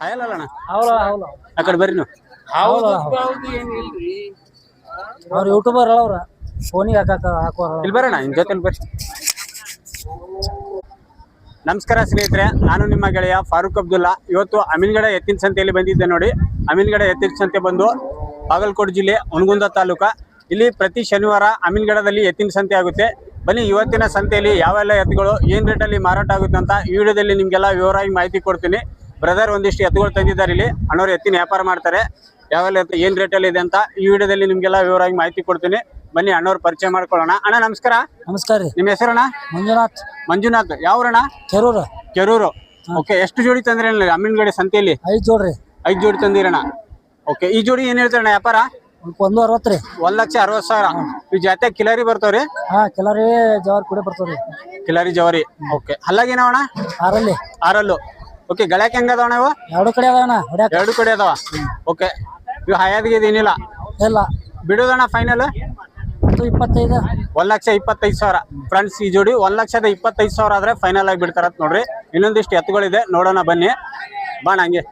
ಸಾಯಲ್ಲ ಅಣ್ಣ ಹೌಲ ಹೌಲ ಆ ಕಡೆ ಬರ್ರಿ ನೀವು. ಹೌದು ಅವ್ರು ಯೂಟ್ಯೂಬರ್ ಅವ್ರ. ಫೋನಿಗೆ ಹಾಕಾಕ ಹಾಕೋರ ಇಲ್ಲಿ ಬರೋಣ ಇನ್ ಜೊತೆಲಿ ಬರ್ರಿ. ನಮಸ್ಕಾರ ಸ್ನೇಹಿತರೆ ನಾನು ನಿಮ್ಮ ಗೆಳೆಯ ಫಾರೂಕ್ ಅಬ್ದುಲ್ಲಾ. ಇವತ್ತು ಅಮೀನ್ಗಡ ಎತ್ತಿನ ಸಂತೆಯಲ್ಲಿ ಬಂದಿದ್ದೆ ನೋಡಿ. ಅಮೀನ್ಗಡ ಎತ್ತಿನ ಸಂತೆ ಬಂದು ಬಾಗಲಕೋಟೆ ಜಿಲ್ಲೆ ಹುನಗುಂದ ತಾಲೂಕ. ಇಲ್ಲಿ ಪ್ರತಿ ಶನಿವಾರ ಅಮೀನ್ಗಡದಲ್ಲಿ ಎತ್ತಿನ ಸಂತೆ ಆಗುತ್ತೆ. ಬನ್ನಿ ಇವತ್ತಿನ ಸಂತೆಯಲ್ಲಿ ಯಾವೆಲ್ಲ ಎತ್ತುಗಳು ಏನ್ ರೇಟಲ್ಲಿ ಮಾರಾಟ ಆಗುತ್ತೆ ಅಂತ ಈ ವಿಡಿಯೋದಲ್ಲಿ ನಿಮ್ಗೆಲ್ಲ ವಿವರವಾಗಿ ಮಾಹಿತಿ ಕೊಡ್ತೀನಿ. ಬ್ರದರ್ ಒಂದಿಷ್ಟು ಎತ್ತುಗಳು ತಂದಿದ್ದಾರೆ ಇಲ್ಲಿ. ಅಣ್ಣವ್ರು ಎತ್ತಿನ ವ್ಯಾಪಾರ ಮಾಡ್ತಾರೆ. ಯಾವೆಲ್ಲ ಎತ್ತು ರೇಟ್ ರೇಟಲ್ಲಿ ಇದೆ ಅಂತ ಈ ವಿಡಿಯೋದಲ್ಲಿ ನಿಮಗೆಲ್ಲ ವಿವರವಾಗಿ ಮಾಹಿತಿ ಕೊಡ್ತೀನಿ. ಬನ್ನಿ ಅಣ್ಣವ್ರ ಪರಿಚಯ ಮಾಡ್ಕೊಳ್ಳೋಣ. ಅಣ್ಣ ನಮಸ್ಕಾರ. ನಮಸ್ಕಾರ ರೀ. ನಿಮ್ಮ ಹೆಸರಣ್ಣ? ಮಂಜುನಾಥ್. ಮಂಜುನಾಥ್. ಯಾವ್ರಣ್ಣ? ಕೆರೂರು. ಕೆರೂರು. ಓಕೆ ಎಷ್ಟು ಜೋಡಿ ತಂದ್ರೆ ಅಮ್ಮಿನಗಡೆ ಸಂತೆಯಲ್ಲಿ? ಐದು ಜೋಡಿ ಐದು ಜೋಡಿ ತಂದಿರಣ್ಣ. ಓಕೆ ಈ ಜೋಡಿ ಏನ್ ಹೇಳ್ತಾರಣ್ಣ ವ್ಯಾಪಾರ? ಒಂದ್ ಅರವತ್ತು ರೀ. ಒಂದ್ ಲಕ್ಷ ಅರವತ್ ಸಾವಿರ. ಈ ಜಾತ್ಯಾಗ ಕಿಲಾರಿ ಬರ್ತಾವ್ರಿ? ಹಾ ಕಿಲಾರಿ ಜವಾರಿ ಕೂಡ ಬರ್ತಾವ್ರಿ. ಕಿಲಾರಿ ಜವಾರಿ. ಓಕೆ ಹಲ್ಲಾಗೇನವಣ ಆರಲ್ಲಿ. ಆರಲ್ಲು. ಓಕೆ ಗಳಕ್ಕೆ ಹೆಂಗದವಣ ಇವು ಎರಡು ಕಡೆ ಅದಾವ ಹೊಡ್ಯಾಕ. ಎರಡು ಕಡೆ ಅದಾವ? ಓಕೆ ಇವು ಹಯಾದ್ಗೆ ಏನಿಲ್ಲ ಇಲ್ಲ. ಬಿಡೋದಣ್ಣ ಫೈನಲ್ ಒಂದು ಇಪ್ಪತ್ತೈದು. ಒಂದ್ ಲಕ್ಷ ಇಪ್ಪತ್ತೈದು ಸಾವಿರ. ಫ್ರೆಂಡ್ಸ್ ಈ ಜೋಡಿ ಒಂದ್ ಲಕ್ಷದ ಇಪ್ಪತ್ತೈದು ಸಾವಿರ ಆದ್ರೆ ಫೈನಲ್ ಆಗಿ ಬಿಡ್ತಾರ ನೋಡ್ರಿ. ಇನ್ನೊಂದಿಷ್ಟು ಎತ್ತುಗಳಿದೆ. ನೋಡೋಣ ಬನ್ನಿ. ಬಾಣ ಹಂಗೆ.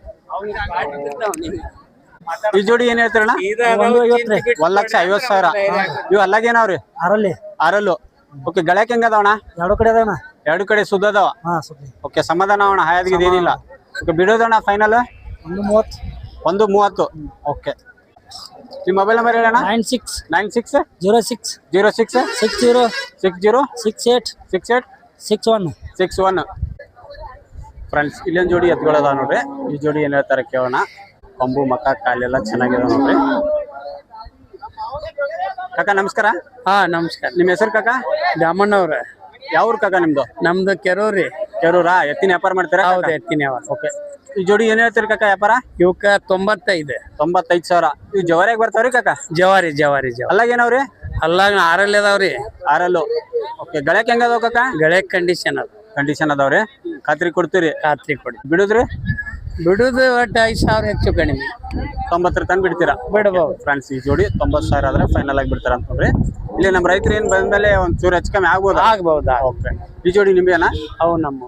ಈ ಜೋಡಿ ಏನ್ ಹೇಳ್ತೀರಣ್ಣ? ಒಂದು ಲಕ್ಷ ಐವತ್ ಸಾವಿರ. ಇವು ಅಲ್ಲಾಗೇನವ್ರಿ ಆರಲ್ಲಿ ಅರಲ್ಲು. ಓಕೆ ಗಳಕ್ ಹೆಂಗ ಅದಾವಣ ಎರಡು ಕಡೆ ಅದಾವಣ್ಣ ಎರಡು ಕಡೆ ಸುದ್ದ ಅದಾವ? ಹಾ ಸುದ್ದಿ. ಓಕೆ ಸಮಾಧಾನ ಅವಣ ಹಾಯಾದ್ಗಿದ್ ಏನಿಲ್ಲ. ಓಕೆ ಬಿಡೋದಣ್ಣ ಫೈನಲ್ ಒಂದು ಮೂವತ್ತು. ಒಂದು ಮೂವತ್ತು. ಓಕೆ ನಿಮ್ಮ mobile number ಹೇಳಣ್ಣ? Nine six nine six zero six zero six six zero six zero six eight six eight six one six one friends ಇಲ್ಲೊಂದು ಜೋಡಿ ಎತ್ಕೊಳ್ಳೋದ ನೋಡ್ರಿ. ಈ ಜೋಡಿ ಏನ್ ಹೇಳ್ತಾರೆ ಕೇಳೋಣ. ಕೊಂಬು ಮಕ್ಕ ಕಾಲೆಲ್ಲ ಚೆನ್ನಾಗಿದೆ ನೋಡ್ರಿ. ಕಾಕ ನಮಸ್ಕಾರ. ಹಾ ನಮಸ್ಕಾರ. ನಿಮ್ಮ ಹೆಸರು ಕಾಕ? ದಾಮಣ್ಣವ್ರ ಯಾವ ಊರ್ ಕಾಕ ನಿಮ್ದು? ನಮ್ದು ಕೆರೂರಿ ಕೆರೂರಾ? ಎತ್ತಿನ ವ್ಯಾಪಾರ ಮಾಡ್ತೀರಾ ಹೌದು ಎತ್ತಿನ ಯಾವ ಓಕೆ. ಈ ಜೋಡಿ ಏನ್ ಹೇಳ್ತೀರಿ ಕಾಕ ವ್ಯಾಪಾರ? ಇವಕ್ಕ ತೊಂಬತ್ತೈದು. ತೊಂಬತ್ತೈದು ಸಾವಿರ. ಇವು ಜವಾರಿಯಾಗ ಬರ್ತಾವ್ರಿ ಕಾಕ? ಜವಾರಿ ಜವಾರಿ ಜವಾರಿ. ಅಲ್ಲಾಗೇನವ್ರಿ ಅಲ್ಲಾಗ ಆರಲ್ಲಿ ಅದಾವ್ರಿ. ಆರಲ್ಲು. ಓಕೆ ಗಳಕ್ಕೆ ಹೆಂಗದಾವ ಕಾಕ? ಗಳೆ ಕಂಡೀಷನ್ ಅದ. ಕಂಡೀಷನ್ ಅದಾವ್ರಿ. ಖಾತ್ರಿ ಕೊಡ್ತೀರಿ. ಖಾತ್ರಿ ಕೊಡಿ ಬಿಡುದ್ರಿ? ಬಿಡುದು ಒಟ್ಟು ಐದು ಸಾವಿರ ಹೆಚ್ಚು ಕಡಿಮೆ. ತೊಂಬತ್ತರ ತನಕ ಬಿಡ್ತೀರಾ? ಬಿಡಬಹುದು ಫ್ರೆಂಡ್ಸ್ ಈ ಜೋಡಿ ತೊಂಬತ್ತು ಸಾವಿರ ಆದ್ರೆ ಫೈನಲ್ ಆಗಿ ಬಿಡ್ತಾರ ಅಂತಂದ್ರೆ ಇಲ್ಲಿ ನಮ್ಮ ರೈತರು ಏನ್ ಬಂದ್ಮೇಲೆ ಒಂದ್ ಚೂರು ಹೆಚ್ಚು ಕಮ್ಮಿ ಆಗ್ಬೋದು? ಆಗ್ಬಹುದಾ ಓಕೆ ಈ ಜೋಡಿ ನಿಮ್ಗೇನಾ ಅವು ನಮ್ಮ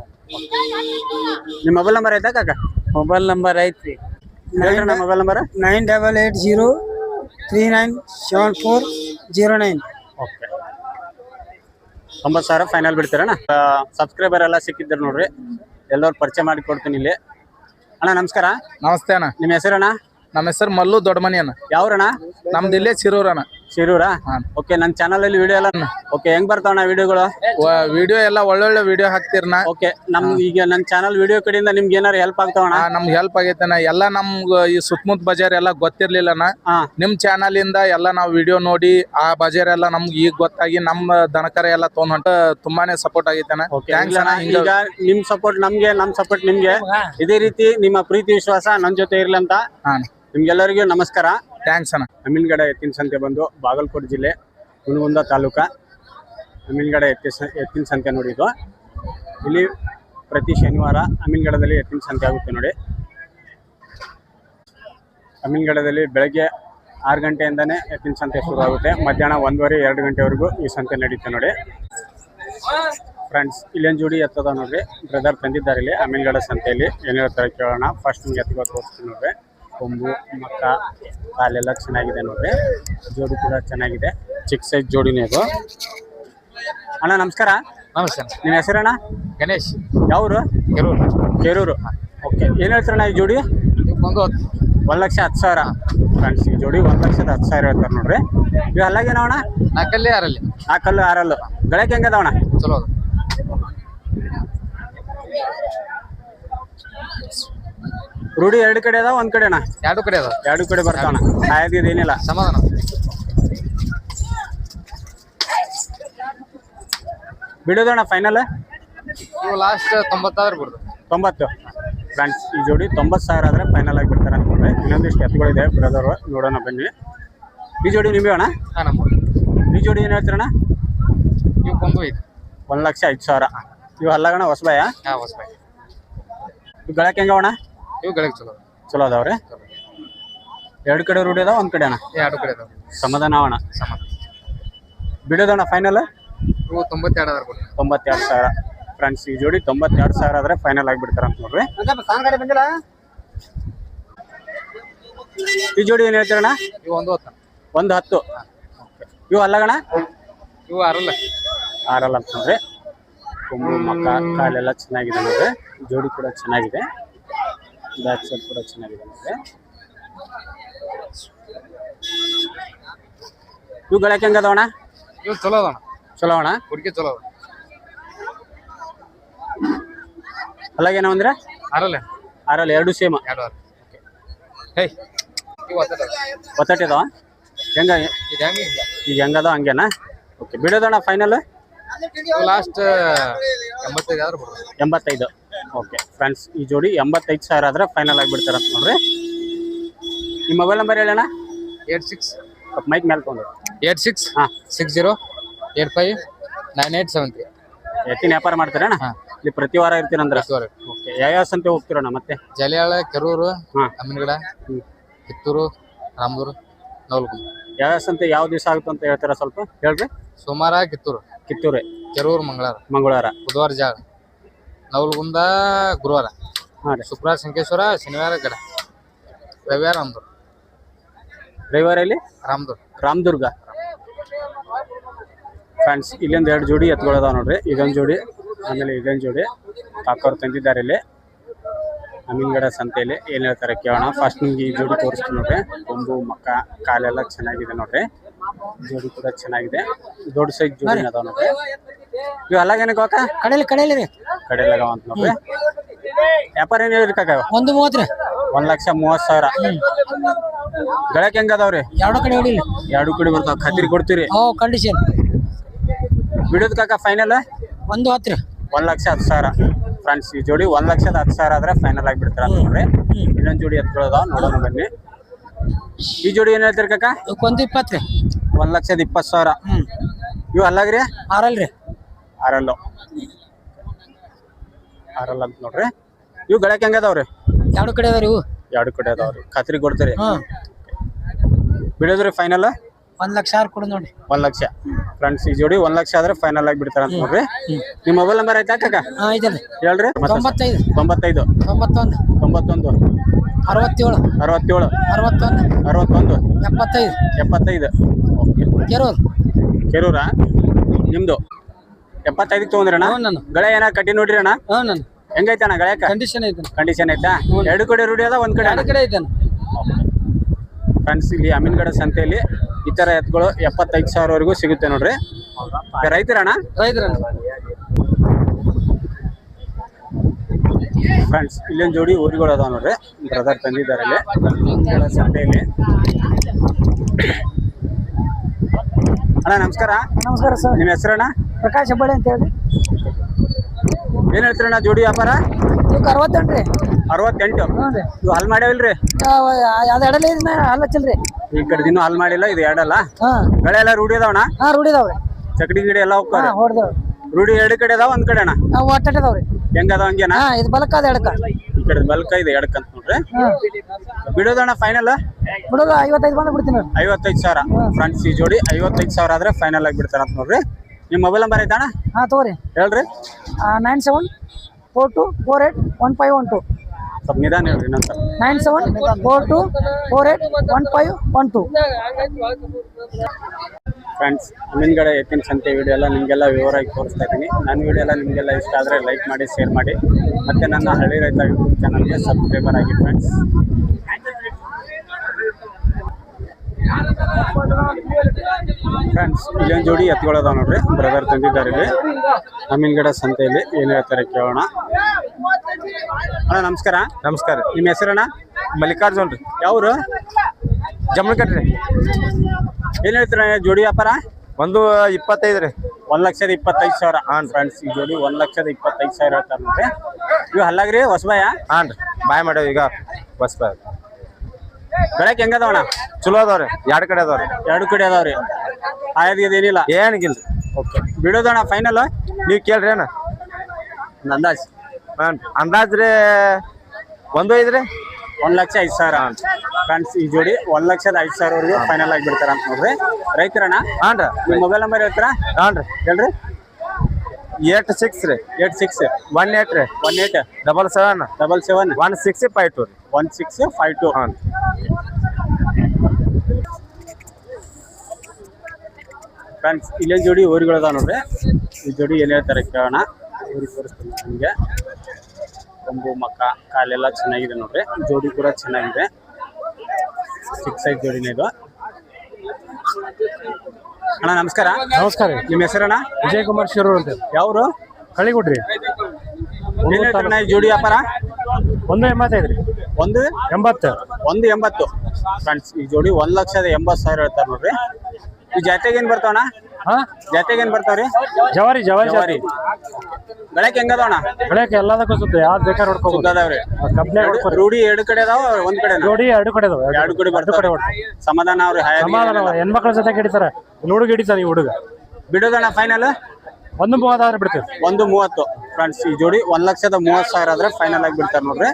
ನಿಮ್ಮ ಮೊಬೈಲ್ ನಂಬರ್ ಐತಾ ಕಾಕ? ಮೊಬೈಲ್ ನಂಬರ್ ಐತ್ರಿ. ಹೇಳ್ರಿ ನಮ್ಮ mobile number nine double eight zero three nine seven four zero nine. Okay ತೊಂಬತ್ತು ಸಾವಿರ ಫೈನಲ್ ಬಿಡ್ತೀರಣ್ಣ? ಸಬ್ಸ್ಕ್ರೈಬರ್ ಎಲ್ಲ ಸಿಕ್ಕಿದ್ರು ನೋಡ್ರಿ. ಎಲ್ಲರೂ ಪರಿಚಯ ಮಾಡಿ ಕೊಡ್ತೀನಿ ಇಲ್ಲಿ. ಅಣ್ಣ ನಮಸ್ಕಾರ. ನಮಸ್ತೆ ಅಣ್ಣ. ನಿಮ್ಮ ಹೆಸರಣ್ಣ? ನಮ್ಮ ಹೆಸರು ಮಲ್ಲು ದೊಡ್ಡಮನಿ ಅಣ್ಣ. ಯಾವ್ರಣ್ಣ? ನಮ್ದು ಇಲ್ಲೇ ಚಿರೂರಣ್ಣ. ಶಿರೂರಾ? ಓಕೆ ನನ್ನ ಚಾನಲ್ ಅಲ್ಲಿ ವಿಡಿಯೋ ಎಲ್ಲ ಓಕೆ ಹೆಂಗ್ ಬರ್ತಾವಣ್ಣ ವಿಡಿಯೋಗಳು ವಿಡಿಯೋ ಎಲ್ಲ ಒಳ್ಳೊಳ್ಳೆ ವಿಡಿಯೋ ಹಾಕ್ತಿರ್ನ ಓಕೆ ನಮ್ ಈಗ ನನ್ ಚಾನಲ್ ವಿಡಿಯೋ ಕಡೆಯಿಂದ ನಿಮ್ಗೆ ಏನಾರು ಹೆಲ್ಪ್ ಆಗ್ತಾವಣ್ಣ ನಮ್ಗೆ ಹೆಲ್ಪ್ ಆಗೈತೆನ ಎಲ್ಲ ನಮ್ಗ ಈ ಸುತ್ತಮುತ್ತ ಬಜಾರ್ ಎಲ್ಲ ಗೊತ್ತಿರ್ಲಿಲ್ಲನ ನಿಮ್ ಚಾನಲ್ ಇಂದ ಎಲ್ಲ ನಾವು ವಿಡಿಯೋ ನೋಡಿ ಆ ಬಜಾರ್ ಎಲ್ಲ ನಮ್ಗೆ ಈಗ ಗೊತ್ತಾಗಿ ನಮ್ಮ ದನಕರ ಎಲ್ಲ ತೊಗೊಂಡ್ ಹೊಂಟ ತುಂಬಾನೇ ಸಪೋರ್ಟ್ ಆಗೈತೆನ ಈಗ ನಿಮ್ ಸಪೋರ್ಟ್ ನಮ್ಗೆ ನಮ್ ಸಪೋರ್ಟ್ ನಿಮ್ಗೆ. ಇದೇ ರೀತಿ ನಿಮ್ಮ ಪ್ರೀತಿ ವಿಶ್ವಾಸ ನನ್ ಜೊತೆ ಇರ್ಲಿ ಅಂತ. ಹಾ. ನಿಮ್ಗೆಲ್ಲರಿಗೂ ನಮಸ್ಕಾರ. ಥ್ಯಾಂಕ್ಸ್ ಅಣ್ಣ. ಅಮೀನ್ಗಡ ಎತ್ತಿನ ಸಂತೆ ಬಂದು ಬಾಗಲಕೋಟೆ ಜಿಲ್ಲೆ ಹುನಗುಂದ ತಾಲೂಕ ಅಮೀನ್ಗಡ ಎತ್ತಿ ಎತ್ತಿನ ಸಂತೆ ನೋಡಿ ಇದು. ಇಲ್ಲಿ ಪ್ರತಿ ಶನಿವಾರ ಅಮೀನ್ಗಡದಲ್ಲಿ ಎತ್ತಿನ ಸಂತೆ ಆಗುತ್ತೆ ನೋಡಿ. ಅಮೀನ್ಗಡದಲ್ಲಿ ಬೆಳಗ್ಗೆ ಆರು ಗಂಟೆಯಿಂದನೇ ಎತ್ತಿನ ಸಂತೆ ಶುರು ಆಗುತ್ತೆ. ಮಧ್ಯಾಹ್ನ ಒಂದೂವರೆ, ಎರಡು ಗಂಟೆವರೆಗೂ ಈ ಸಂತೆ ನಡೀತೆ ನೋಡಿ. ಫ್ರೆಂಡ್ಸ್ ಇಲ್ಲೇನು ಜೋಡಿ ಎತ್ತದ ನೋಡ್ರಿ. ಬ್ರದರ್ ತಂದಿದ್ದಾರೆ ಇಲ್ಲಿ ಅಮೀನ್ಗಡ ಸಂತೆಯಲ್ಲಿ. ಏನು ಹೇಳ್ತಾರೆ ಕೇಳೋಣ. ಫಸ್ಟ್ ನಿಮ್ಗೆ ಎತ್ತಿಗೆ ತೋರಿಸ್ತೀನಿ ನೋಡ್ರಿ. ಕೊಂಬು ಮಕ್ಕ ಕಾಲೆಲ್ಲ ಚೆನ್ನಾಗಿದೆ ನೋಡ್ರಿ. ಜೋಡಿ ಕೂಡ ಚೆನ್ನಾಗಿದೆ. ಚಿಕ್ಕ ಸೈಜ್ ಜೋಡಿನೇ ಇದು ಅಣ್ಣ ನಮಸ್ಕಾರ. ನಮಸ್ಕಾರ ನಿಮ್ಮ ಹೆಸರಣ್ಣ? ಗಣೇಶ್. ಯಾವರು? ಕೆರೂರು. ಕೇರೂರು. ಓಕೆ ಏನು ಹೇಳ್ತಾರಣ್ಣ ಈ ಜೋಡಿ? ಒಂದು ಒಂದು ಲಕ್ಷ ಹತ್ತು ಸಾವಿರ. ಫ್ರೆಂಡ್ಸ್ ಈ ಜೋಡಿ ಒಂದು ಲಕ್ಷದ ಹತ್ತು ಸಾವಿರ ಹೇಳ್ತಾರೆ ನೋಡ್ರಿ. ಇವು ಅಲ್ಲಾಗೇನವಣ ನಾಲ್ಕಲ್ಲಿ ಆರಲ್ಲಿ. ಆ ಕಲ್ಲು ಆರಲ್ಲು. ಗಳಕ್ಕೆ ಹೆಂಗದವಣ ಚಲೋ ರೂಢಿ ಎರಡು ಕಡೆ ಅದ ಒಂದ್ ಕಡೆನಾ? ಎರಡು ಕಡೆ ಅದ ಎರಡು ಕಡೆ ಬರ್ತಾವಣ ಆಯ್ದಿದ್ ಏನಿಲ್ಲ. ಸಮಾಧಾನ. ಬಿಡೋದಣ್ಣ ಫೈನಲ್ ಇವು ಲಾಸ್ಟ್ ತೊಂಬತ್ತಾದ್ರೆ ಬರ್ತದೆ ತೊಂಬತ್ತು. ಫ್ರೆಂಡ್ಸ್ ಈ ಜೋಡಿ ತೊಂಬತ್ತು ಸಾವಿರ ಆದರೆ ಫೈನಲ್ ಆಗಿ ಬಿಡ್ತಾರೆ ಅನ್ಕೊಂಡ್ರೆ ಇನ್ನೊಂದಿಷ್ಟು ಎತ್ತುಗಳಿದೆ ಬ್ರದರ್ ನೋಡೋಣ ಬನ್ನಿ. ಈ ಜೋಡಿ ನಿಮಗೆ ಅಣ್ಣ? ಹಾಂ ನಮ್ಮ ಈ ಜೋಡಿ ಏನು ಹೇಳ್ತೀರಣ್ಣ? ಅಣ್ಣ ನೀವು ಐತಿ ಒಂದು ಲಕ್ಷ ಐದು ಸಾವಿರ. ಇವು ಅಲ್ಲಗಣ ಹೊಸಬಾಯ ಹಾಂ ಹೊಸಬಾಯಿ ಗಳಕ್ಕೆ ಹೆಂಗವಣ ಇವು ಗಳಿಗೆ ಚಲೋ ಚಲೋ ಅದಾವ್ರಿ? ಎರಡು ಕಡೆ ರೂಢಿ ಅದಾವ ಒಂದ್ ಕಡೆ ಅಣ್ಣ? ಎರಡು ಕಡೆ ಅದಾವ. ಸಮಾಧಾನ ಅವಣ ಸಮಾಧಾನ. ಬಿಡೋದಣ್ಣ ಫೈನಲ್ ಇವು ತೊಂಬತ್ತೆರಡು ಅದಾರ ಕೊಡ್ರಿ ತೊಂಬತ್ತೆರಡು ಸಾವಿರ. ಫ್ರೆಂಡ್ಸ್ ಈ ಜೋಡಿ ತೊಂಬತ್ತೆರಡು ಸಾವಿರ ಆದ್ರೆ ಫೈನಲ್ ಆಗಿಬಿಡ್ತಾರ ಅಂತ ನೋಡ್ರಿ. ಈ ಜೋಡಿ ಏನ್ ಹೇಳ್ತೀರಣ್ಣ? ಇವು ಒಂದು ಹೊತ್ತ. ಒಂದು ಹತ್ತು. ಇವು ಅಲ್ಲಗಣ ಇವು ಆರಲ್ಲ. ಆರಲ್ಲ ಅಂತಂದ್ರೆ ನೋಡ್ರಿ. ಮಕ್ಕ ಕಾಲೆಲ್ಲ ಚೆನ್ನಾಗಿದೆ ನೋಡ್ರಿ. ಜೋಡಿ ಕೂಡ ಚೆನ್ನಾಗಿದೆ. ಬ್ಯಾಕ್ ಸೈಡ್ ಕೂಡ ಚೆನ್ನಾಗಿದೆ ನಮಗೆ ಇವು ಗಳಕ್ಕೆ ಹೆಂಗದವಣ ಇವು ಚಲೋ ಅದಾಣ ಚಲೋ ಅಣ್ಣ? ಹುಡುಗಿ ಚಲೋ ಅದ ಅಲ್ಲಾಗೇನೋ ಅಂದ್ರೆ? ಆರಲ್ಲ ಆರಲ್ಲ ಎರಡು ಸೇಮ್ ಎರಡು ಹೇಯ್. ಒತ್ತಟ್ಟಿದಾವ ಹೆಂಗ? ಇದು ಹೆಂಗೆ ಹಿಂಗ ಈಗ ಹೆಂಗದ ಹಂಗೇನಾ? ಓಕೆ ಬಿಡೋದಣ್ಣ ಫೈನಲ್ ಲಾಸ್ಟ್ ಎಂಬತ್ತೈದು ಆದ್ರೆ ಎಂಬತ್ತೈದು. ಓಕೆ ಫ್ರೆಂಡ್ಸ್ ಈ ಜೋಡಿ ಎಂಬತ್ತೈದು ಸಾವಿರ ಆದ್ರೆ ಫೈನಲ್ ಆಗಿ ಅಂತ ನೋಡ್ರಿ. ನಿಮ್ಮ ಮೊಬೈಲ್ ನಂಬರ್ ಹೇಳಣ್ಣ? Eight six. ಸ್ವಲ್ಪ ಮೈಕ್ ಮೇಲೆ ತೊಗೊಂಡು. Eight six. ಹಾಂ. Six zero. Eight five. Nine eight seven three. ಎತ್ತಿನ ವ್ಯಾಪಾರ ಮಾಡ್ತೀರಣ್ಣ? ಹಾ. ಇಲ್ಲಿ ಪ್ರತಿ ವಾರ ಇರ್ತೀರಂದ್ರೆ? ಸೋರಿ ಓಕೆ ಯಾವ ಸಂತೆ ಹೋಗ್ತಿರೋಣ ಮತ್ತೆ? ಜಲಿಯಾಳ ಕೆರೂರು ಹಾಂ. ಅಮ್ಮನಗಡ ಕಿತ್ತೂರು ರಾಮೂರು ನವಲಗುಂದ. ಯಾವ ಸಂತೆ ಯಾವ ದಿವಸ ಆಗುತ್ತೆ ಅಂತ ಹೇಳ್ತೀರಾ ಸ್ವಲ್ಪ? ಹೇಳ್ರಿ. ಸೋಮವಾರ ಕಿತ್ತೂರು. ಕಿತ್ತೂರು. ಕೆರೂರು ಮಂಗಳವಾರ. ಮಂಗಳವಾರ. ಬುಧವಾರ ಜಾಳ ನವಲಗುಂದ ಗುರುವಾರ. ಹಾಂ ರೀ. ಶುಕ್ರವಾರ ಸಂಕೇಶ್ವರ ಶನಿವಾರ ಗಡ. ರವಿವಾರ ರಾಮದೂರು ರವಿವಾರ ಇಲ್ಲಿ ರಾಮದುರ್ಗ. ರಾಮದುರ್ಗ. ಫ್ರೆಂಡ್ಸ್ ಇಲ್ಲೊಂದು ಎರಡು ಜೋಡಿ ಎತ್ಕೊಳ್ಳೋದಾವ ನೋಡ್ರಿ. ಇದೊಂದು ಜೋಡಿ ಆಮೇಲೆ ಇದೊಂದು ಜೋಡಿ. ಕಾಕೋರು ತಂದಿದ್ದಾರೆ ಇಲ್ಲಿ. ಅಮೀನ್ಗಡ ಸಂತೆಯಲ್ಲಿ ಏನ್ ಹೇಳ್ತಾರೆ ಕೇಳೋಣ. ಫಸ್ಟ್ ನಿಮ್ಗೆ ಈ ಜೋಡಿ ತೋರಿಸ್ತೀನಿ ನೋಡ್ರಿ. ಕೊಂಬು ಮಕ್ಕ ಕಾಲೆಲ್ಲ ಚೆನ್ನಾಗಿದೆ ನೋಡ್ರಿ. ಜೋಡಿ ಕೂಡ ಚೆನ್ನಾಗಿದೆ. ದೊಡ್ಡ ಸೈಜ್ ಜೋಡಿ ಅದಾವ ನೋಡ್ರಿ. ಇವು ಅಲ್ಲಾಗೇನ ಕಾಕ ಕಡೆಯಲ್ಲಿ ಕಡೆಯಲ್ಲಿ ರೀ. ಕಡೆಯಲ್ಲಾಗವ ಅಂತ ನೋಡ್ರಿ. ವ್ಯಾಪಾರ ಏನ್ ಹೇಳಿರಿ ಕಾಕ? ಒಂದು ಮೂವತ್ತು ರೀ. ಒಂದ್ ಲಕ್ಷ ಮೂವತ್ ಸಾವಿರ. ಗಳಕ್ ಹೆಂಗ್ ಅದಾವ್ರಿ ಎರಡು ಕಡೆ ಹೊಡಿಲಿ. ಎರಡು ಕಡೆ ಬರ್ತಾವ. ಖಾತ್ರಿ ಕೊಡ್ತೀರಿ. ಓ ಕಂಡೀಷನ್ ಬಿಡೋದ್ ಕಾಕ ಫೈನಲ್ ಒಂದು ಹತ್ತು ರೀ. ಒಂದ್ ಲಕ್ಷ ಹತ್ತು ಸಾವಿರ. ಫ್ರೆಂಡ್ಸ್ ಈ ಜೋಡಿ ಒಂದ್ ಲಕ್ಷದ ಹತ್ತು ಸಾವಿರ ಆದ್ರೆ ಫೈನಲ್ ಆಗಿ ಬಿಡ್ತಾರ ನೋಡ್ರಿ. ಇನ್ನೊಂದ್ ಜೋಡಿ ಎತ್ಕೊಳ್ಳೋದಾವ ನೋಡೋಣ ಬನ್ನಿ. ಈ ಜೋಡಿ ಏನ್ ಹೇಳ್ತೀರಿ ಕಾಕ? ಒಂದು ಇಪ್ಪತ್ತು ರೀ. ಒಂದ್ ಲಕ್ಷದ ಇಪ್ಪತ್ತು ಸಾವಿರ. ಇವು ಅಲ್ಲಾಗ್ರಿ ಆರಲ್ ರೀ ಆರಲ್ಲು. ಆರಲ್ಲ ಅಂತ ನೋಡ್ರಿ. ಇವು ಗಳಕ್ ಹೆಂಗ ಅದಾವ್ರಿ? ಎರಡು ಕಡೆ ಅದಾವ ರೀ ಇವು. ಎರಡು ಕಡೆ ಅದಾವ್ರಿ. ಖಾತ್ರಿ ಕೊಡ್ತೀರಿ? ಹಾಂ. ಬಿಡೋದ್ರಿ ಫೈನಲ್ ಒಂದ್ ಲಕ್ಷ ಆರು ಕೊಡು ನೋಡಿ ಒಂದ್ ಲಕ್ಷ. ಫ್ರೆಂಡ್ಸ್ ಈ ಜೋಡಿ ಒಂದ್ ಲಕ್ಷ ಆದ್ರೆ ಫೈನಲ್ ಆಗಿ ಬಿಡ್ತಾರ ಅಂತ ನೋಡ್ರಿ. ನಿಮ್ ಮೊಬೈಲ್ ನಂಬರ್ ಆಯ್ತಾ ಕಾಕ? ಹಾಂ ಇದಲ್ಲ ಹೇಳ್ರಿ. ತೊಂಬತ್ತೈದು. ತೊಂಬತ್ತೈದು. ತೊಂಬತ್ತೊಂದು. ತೊಂಬತ್ತೊಂದು. ಅರವತ್ತೇಳು. ಅರವತ್ತೇಳು. ಅರವತ್ತೊಂದು. ಅರವತ್ತೊಂದು. ಎಪ್ಪತ್ತೈದು. ಎಪ್ಪತ್ತೈದು. ಓಕೆ ಕೆರೂರು. ಕೆರೂರಾ? ನಿಮ್ದು? ಎಪ್ಪತ್ತೈದಕ್ಕೆ ತೊಗೊಂಡ್ರಣ್ಣ? ಹ್ಞೂ ನಾನು. ಗಳೆ ಏನಾರ ಕಟ್ಟಿ ನೋಡ್ರಿ ಅಣ್ಣ ಹ್ಞೂ ನಾನು. ಹೆಂಗೈತೆ ಅಣ್ಣ ಗಳ್ಯಾ ಕಂಡೀಷನ್ ಐತೆ. ಕಂಡೀಷನ್ ಐತಾ? ಎರಡು ಕಡೆ ರೂಢಿ ಅದ ಒಂದ್ ಕಡೆ ಎರಡು ಕಡೆ ಐತೆ ಫ್ರೆಂಡ್ಸ್ ಇಲ್ಲಿ ಅಮೀನ್ಗಡ ಸಂತೆಯಲ್ಲಿ ಈ ತರ ಎತ್ಗಳು ಎಪ್ಪತ್ತೈದು ಸಾವಿರವರೆಗೂ ಸಿಗುತ್ತೆ ನೋಡ್ರಿ. ರೈತರಣ್ಣ? ರೈತರ ಫ್ರೆಂಡ್ಸ್ ಇಲ್ಲೊಂದು ಜೋಡಿ ಊರಿಗಳು ಅದಾವ ನೋಡ್ರಿ. ಬ್ರದರ್ ತಂದಿದ್ದಾರೆ ಇಲ್ಲಿ ಅಮೀನ್ಗಡ ಸಂತೆಯಲ್ಲಿ. ಅಣ್ಣ ನಮಸ್ಕಾರ. ನಮಸ್ಕಾರ ಸರ್. ನಿಮ್ಮ ಹೆಸರಣ್ಣ? ಪ್ರಕಾಶ್ ಹೆಬ್ಬಳ್ಳಿ ಅಂತ ಹೇಳಿ. ಏನ್ ಹೇಳ್ತೀರ ಜೋಡಿ ವ್ಯಾಪಾರ? ಈಗ ಅರವತ್ತೆಂಟು ರೀ. ಅರವತ್ತೆಂಟು? ಹ್ಞೂ ರೀ. ಇವು ಹಲ್ ಮಾಡ್ಯಾವಿಲ್ರಿ? ಅದು ಎಡಲಿ ಇದನ್ನ ಹಲ್ಲಚ್ಚಿಲ್ಲ ರೀ ಈ ಕಡೆ ದಿನ ಹಲ್ ಮಾಡಿಲ್ಲ ಇದು ಎರಡಲ್ಲ? ಹಾಂ. ಗಳೆ ಎಲ್ಲ ರೂಢಿ ಅದಾವಣ ಹಾಂ ರೂಢಿದಾವ್ ಚಕಡಿ ಗಿಡಿ ಎಲ್ಲ ಹಾಂ ರೂಢಿ ಎರಡು ಕಡೆ ಅದಾವ ಒಂದ್ ಕಡೆ ಅಣ್ಣ? ನಾವು ಒಟ್ಟದಾವ್ ರೀ ಹೆಂಗ ಅದಾವ ಹಂಗೇನಾ? ಹಾಂ ಇದು ಬಲಕ್ಕ ಅದು ಎಡಕ. ಈ ಕಡೆ ಬಲ್ಕ ಇದೆ ಎಡಕ್ಕಂತ ನೋಡ್ರಿ. ಹಾಂ. ಬಿಡೋದಣ್ಣ ಫೈನಲ್ ಬಿಡೋದು ಐವತ್ತೈದು ಬಂದು ಬಿಡ್ತೀನಿ ಐವತ್ತೈದು ಸಾವಿರ. ಫ್ರೆಂಡ್ಸ್ ಈ ಜೋಡಿ ಐವತ್ತೈದು ಸಾವಿರ ಆದ್ರೆ ಫೈನಲ್ ಆಗಿ ಬಿಡ್ತಾರ ಅಂತ ನೋಡ್ರಿ. ನಿಮ್ಮ ಮೊಬೈಲ್ ನಂಬರ್ ಐತಣ್ಣ? ಹಾಂ ತಗೋರಿ. ಹೇಳ್ರಿ. Nine seven four two four eight one five one two ಸ್ವಲ್ಪ ನಿಧಾನ ಹೇಳ್ರಿ ನಂತರ nine seven four two four eight one five one two friends ಮುಂದ್ಗಡೆ ಎತ್ತಿನ ಸಂತೆ ವಿಡಿಯೋ ಎಲ್ಲ ನಿಮಗೆಲ್ಲ ವಿವರವಾಗಿ ತೋರಿಸ್ತಾ ಇದ್ದೀನಿ. ನನ್ನ ವಿಡಿಯೋ ಎಲ್ಲ ನಿಮಗೆಲ್ಲ ಇಷ್ಟ ಆದರೆ ಲೈಕ್ ಮಾಡಿ ಶೇರ್ ಮಾಡಿ. ಮತ್ತು ನನ್ನ ಹಳ್ಳಿ ರೈತ ಯೂಟ್ಯೂಬ್ ಚಾನಲ್ಗೆ ಸಬ್ಸ್ಕ್ರೈಬರ್ ಆಗಿ ಫ್ರೆಂಡ್ಸ್ ಫ್ರೆಂಡ್ಸ್ ಇಲ್ಲೊಂದು ಜೋಡಿ ಎತ್ಕೊಳ್ಳೋದ ನೋಡ್ರಿ. ಬ್ರದರ್ ತಂದಿದ್ದಾರೆ ಇಲ್ಲಿ. ಅಮೀನ್ಗಡ ಸಂತೆಯಲ್ಲಿ ಏನು ಹೇಳ್ತಾರೆ ಕೇಳೋಣ. ಅಣ್ಣ ನಮಸ್ಕಾರ. ನಮಸ್ಕಾರ. ನಿಮ್ಮ ಹೆಸರಣ್ಣ? ಮಲ್ಲಿಕಾರ್ಜುನ್ ರೀ. ಯಾವರು? ರೀ. ಏನು ಹೇಳ್ತೀರ ಜೋಡಿ ವ್ಯಾಪಾರ? ಒಂದು ಇಪ್ಪತ್ತೈದು ರೀ. ಒಂದು ಲಕ್ಷದ ಇಪ್ಪತ್ತೈದು ಸಾವಿರ. ಹಾಂ ಫ್ರೆಂಡ್ಸ್ ಈ ಜೋಡಿ ಒಂದು ಲಕ್ಷದ ಇಪ್ಪತ್ತೈದು ಸಾವಿರ ಹೇಳ್ತಾರೆ ನೋಡ್ರಿ. ಇವು ಹಲ್ಲಾಗ್ರಿ ಹೊಸಬಾಯ? ಹಾಂ ರೀ. ಬಾಯ್ ಮಾಡ್ಯಾವ ಈಗ ಬಸ್ ಬೆಳಕ್ ಹೆಂಗದವಣ ಚಲೋ ಅದಾವ್ರಿ ಎರಡು ಕಡೆ ಅದಾವ್ರಿ ಎರಡು ಕಡೆ ಅದಾವ್ರಿ ಆಯದ್ ಏನಿಲ್ಲ? ಏನಿಗಿಲ್ರಿ. ಓಕೆ ಬಿಡೋದಣ್ಣ ಫೈನಲ್ ನೀವ್ ಕೇಳ್ರಿ ಏನ ಅಂದಾಜ್? ಹಾಂ ಅಂದಾಜ್ ರೀ ಒಂದು ಐದು ರೀ. ಒಂದ್ ಲಕ್ಷ ಐದು ಸಾವಿರ. ಫ್ರೆಂಡ್ಸ್ ಈ ಜೋಡಿ ಒಂದ್ ಲಕ್ಷದ ಐದು ಸಾವಿರವರೆಗೂ ಫೈನಲ್ ಆಗಿ ಬಿಡ್ತಾರ ಅಂತ ನೋಡ್ರಿ. ರೈತರಣ್ಣ? ಹಾಂ ರೀ. ನಿಮ್ಮ ಮೊಬೈಲ್ ನಂಬರ್ ಹೇಳ್ತೀರಾ? ಹಾಂ ರೀ. ಹೇಳ್ರಿ. ಏಟ್ ಸಿಕ್ಸ್ ರೀ. Eight six. ಒನ್ ಏಟ್ ರೀ. One eight. Double seven. Double seven. One six five two ರೀ. One six five two. ಹಾಂ ಫ್ರೆಂಡ್ಸ್ ಇಲ್ಲೊಂದು ಜೋಡಿ ಊರಿಗಳದ ನೋಡ್ರಿ. ಈ ಜೋಡಿ ಏನು ಹೇಳ್ತಾರೆ ಕೇಳೋಣ. ಊರಿಗೆ ತೋರಿಸ್ತೀನಿ ನಿಮಗೆ. ಕೊಂಬು ಮಕ್ಕ ಕಾಲೆಲ್ಲ ಚೆನ್ನಾಗಿದೆ ನೋಡ್ರಿ. ಜೋಡಿ ಕೂಡ ಚೆನ್ನಾಗಿದೆ. ಸಿಕ್ಸ್ ಸೈಜ್ ಜೋಡಿನೇ ಇದು. ಅಣ್ಣ ನಮಸ್ಕಾರ. ನಮಸ್ಕಾರ. ನಿಮ್ಮ ಹೆಸರಣ್ಣ? ವಿಜಯ್ ಕುಮಾರ್ ಶಿರೂರ್ ಅಂತ. ಯಾವ್ರು? ಕಳಿಗುಡ್ರಿ. ಜೋಡಿ ವ್ಯಾಪಾರ? ಒಂದು ಎಂಬತ್ತೈದು ರೀ ಒಂದು? ಎಂಬತ್ತು. ಒಂದು ಎಂಬತ್ತು. ಫ್ರೆಂಡ್ಸ್ ಈ ಜೋಡಿ ಒಂದ್ ಲಕ್ಷದ ಎಂಬತ್ತು ಸಾವಿರ ಹೇಳ್ತಾರೆ ನೋಡ್ರಿ. ಈ ಜಾತೆಗೆ ಏನ್ ಬರ್ತಾವಣ ಹಾ? ಜಾತ್ರೆಗೆ ಏನ್ ಬರ್ತಾವ್ರಿ? ಜವಾರಿ ಜವಾರಿ ಜವಾರಿ. ಬೆಳಕ್ ಹೆಂಗದವಣ ಬೆಳಗ್ಗೆ ಎಲ್ಲದಕ್ಕೂ ಸುತ್ತ ಯಾವ್ದು ಬೇಕಾದ್ರೆ ಕಬ್ನೆ ಹೊಡ್ಕೋರಿ ರೂಢಿ ಎರಡು ಕಡೆ ಅದಾವ ಒಂದ್ ಕಡೆ ಜೋಡಿ ಎರಡು ಕಡೆ ಅದಾವ ಎರಡು ಕಡೆ ಬರ್ತಾವ ಸಮಾಧಾನ ಅವ್ರಿ ಸಮಾಧಾನ ಅವ. ಹೆಣ್ಮಕ್ಳ ಜೊತೆ ಹಿಡಿತಾರ ಹುಡುಗ ಹಿಡಿತಾನೆ ಈ ಹುಡುಗ. ಬಿಡೋದಣ್ಣ ಫೈನಲ್ ಒಂದು ಮೂವತ್ತಾದ್ರೆ ಬಿಡ್ತೀವಿ. ಒಂದು ಮೂವತ್ತು. ಫ್ರೆಂಡ್ಸ್ ಈ ಜೋಡಿ ಒಂದ್ ಲಕ್ಷದ ಮೂವತ್ತು ಸಾವಿರ ಆದ್ರೆ ಫೈನಲ್ ಆಗಿ ಬಿಡ್ತಾರೆ ನೋಡ್ರಿ.